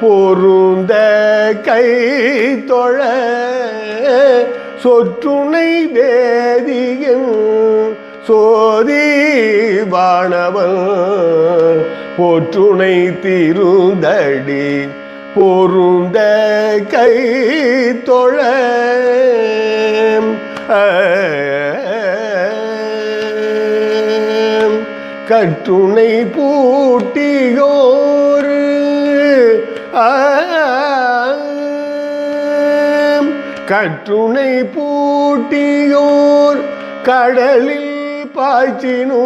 பொருந்த கை தொழ சொற்றுணை வேதியும் சோதி வாணவன் போற்றுணை திருந்தடி பொருந்த கை தொழ கற்றுணை பூட்டியோ கற்றுணை பூட்டியோர் கடலில் பாய்ச்சினோ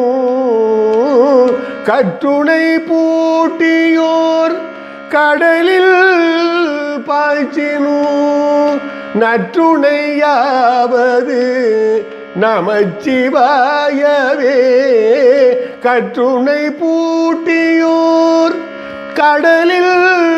கற்றுணை பூட்டியோர் கடலில் பாய்ச்சினோ நற்றுணையாவது நமச்சிவாயவே. கற்றுணை பூட்டியோர் கடலில்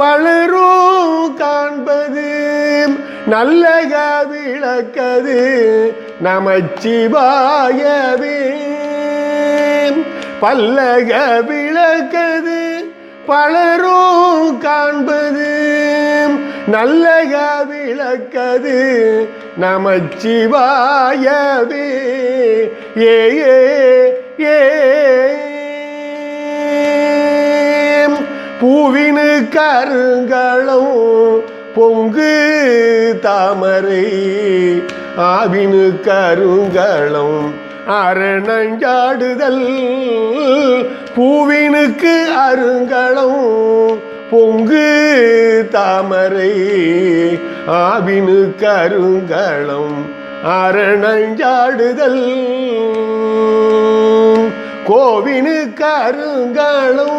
பலரும் காண்பது நல்லக விளக்கது நமச்சிவாயவே. பல்லக விளக்கது பலரும் காண்பது நல்லக விளக்கது நமச்சிவாயவே. ஏ ஏ. கருங்களும் பொங்கு தாமரை ஆவினு கருங்களும் அரணஞ்சாடுதல் பூவினுக்கு அருங்களம் பொங்கு தாமரை ஆவினு கருங்களம் அரணஞ்சாடுதல் கோவினு கருங்களும்